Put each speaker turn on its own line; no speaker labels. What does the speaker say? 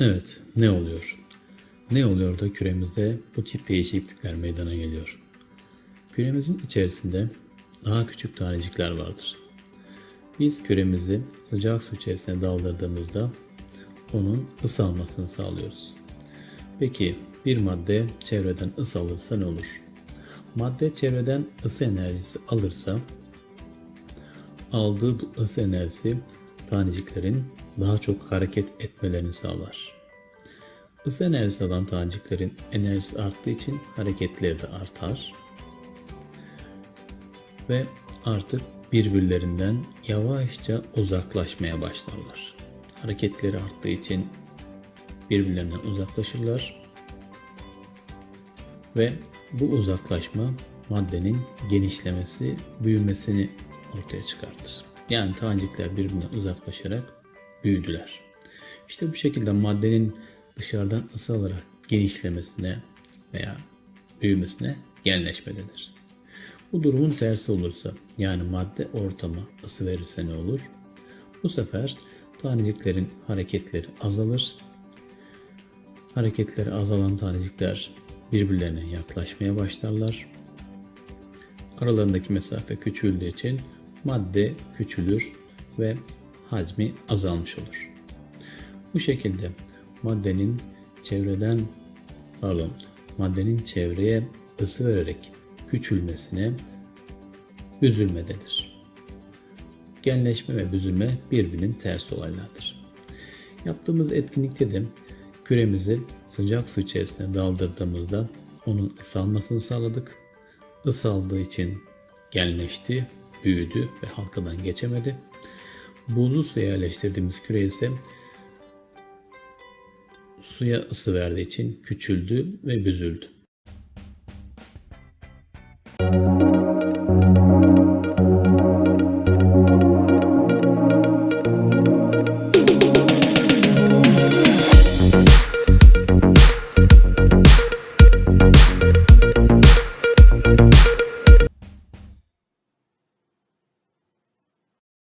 Evet, ne oluyor? Ne oluyor da küremizde bu tip değişiklikler meydana geliyor? Küremizin içerisinde daha küçük tanecikler vardır. Biz küremizi sıcak su içerisine daldırdığımızda onun ısı almasını sağlıyoruz. Peki bir madde çevreden ısı alırsa ne olur? Madde çevreden ısı enerjisi alırsa aldığı bu ısı enerjisi taneciklerin daha çok hareket etmelerini sağlar. Isı enerjisi alan taneciklerin enerjisi arttığı için hareketleri de artar ve artık birbirlerinden yavaşça uzaklaşmaya başlarlar. Hareketleri arttığı için birbirlerinden uzaklaşırlar ve bu uzaklaşma maddenin genişlemesi, büyümesini ortaya çıkartır. Yani tanecikler birbirinden uzaklaşarak büyüdüler. İşte bu şekilde maddenin dışarıdan ısı alarak genişlemesine veya büyümesine genleşme. Bu durumun tersi olursa yani madde ortama ısı verirse ne olur? Bu sefer taneciklerin hareketleri azalır. Hareketleri azalan tanecikler birbirlerine yaklaşmaya başlarlar. Aralarındaki mesafe küçüldüğü için madde küçülür ve hacmi azalmış olur. Bu şekilde maddenin çevreden pardon maddenin çevreye ısı vererek küçülmesine büzülme denir. Genleşme ve büzülme birbirinin ters olaylardır. Yaptığımız etkinlikte de küremizi sıcak su içerisine daldırdığımızda onun ısalmasını sağladık. Isaldığı için genleşti, büyüdü ve halkadan geçemedi. Buzlu suya yerleştirdiğimiz küre ise suya ısı verdiği için küçüldü ve büzüldü.